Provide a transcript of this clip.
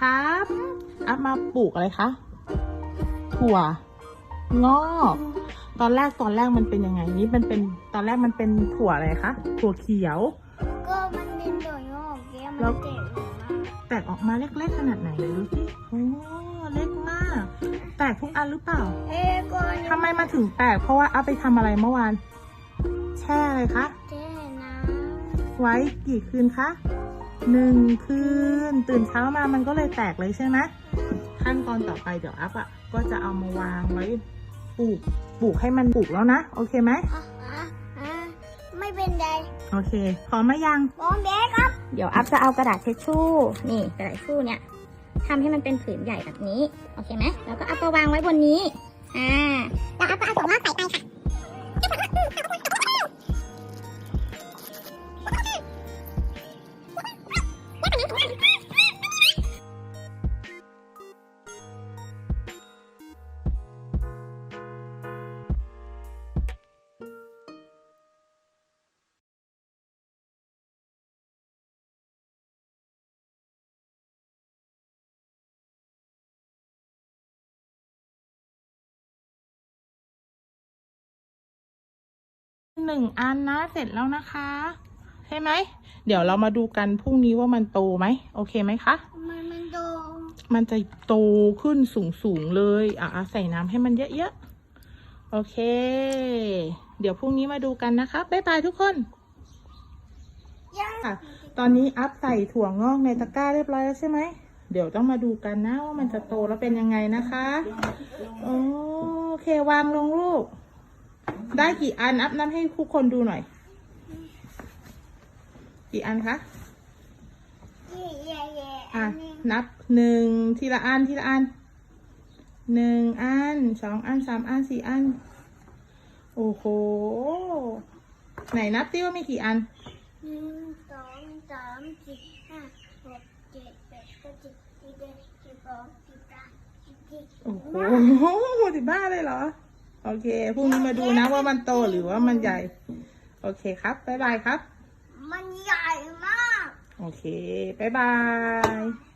ครับอัพมาปลูกอะไรคะ ถั่ว งอก ตอนแรกตอนแรกมันเป็นยังไงนี่มันเป็นตอนแรกมันเป็นถั่วอะไรคะ ถั่วเขียว ก็มันเป็นตัวโยกเกี้ยแล้มัวนเจ็บมากแตกออกมาเล็กๆขนาดไหนเลยดูสิโอ้เล็กมาก แตกทุกอันหรือเปล่า เอ้ก็ทำไมมันถึงแตก เพราะว่าอัพไปทำอะไรเมื่อวาน แช่อะไรคะเจ๊นะไว้กี่คืนคะ หนึ่งคืน ตื่นเช้ามามันก็เลยแตกเลยใช่ไหมขั้นตอนต่อไปเดี๋ยวอัพอะ ก็จะเอามาวางไว้ปลูกปลูกให้มันปลูกแล้วนะ โอเคไหมอะอะอะไม่เป็นไรโอเคพร้อมไหมยัง พร้อมแล้วครับ เดี๋ยวอัพจะเอากระดาษเช็ดชู่ นี่กระดาษชู่เนี่ยทำให้มันเป็นผืนใหญ่แบบนี้ โอเคไหมแล้วก็อัพมาวางไว้บนนี้ อ่า แล้วอัพก็เอาถั่วงอกใส่ไปค่ะ หนึ่งอันนะเสร็จแล้วนะคะ ใช่ไหม เดี๋ยวเรามาดูกันพรุ่งนี้ว่ามันโตไหม โอเคไหมคะ มันมันโดนมันจะโตขึ้นสูงๆเลย อะใส่น้ำให้มันเยอะๆ โอเค เดี๋ยวพรุ่งนี้มาดูกันนะคะ บ๊ายบายทุกคนค่ะ ตอนนี้อัพใส่ถั่วงอกในตะกร้าเรียบร้อยแล้วใช่ไหม เดี๋ยวต้องมาดูกันนะว่ามันจะโตแล้วเป็นยังไงนะคะ โอเควางลงลูก ได้กี่อันอัพนับให้ทุกคนดูหน่อย กี่อันคะเย่เย่เย่อะอันนี้นับหนึ่งทีละอันทีละอันหนึ่งอันสองอันสามอันสี่อัน โอ้โห ไหนนับดิว่ามีกี่อันหนึ่งสองสามสี่ห้าหกเจ็ดแปดเก้าสิบสิบเอ็ดสิบสองสิบสามสิบสี่โอ้โหสิบบ้าเลยเหรอ โอเคพรุ่งนี้มาดูนะว่ามันโตหรือว่ามันใหญ่ โอเคครับบ๊ายบายครับ มันใหญ่มาก โอเคบ๊ายบาย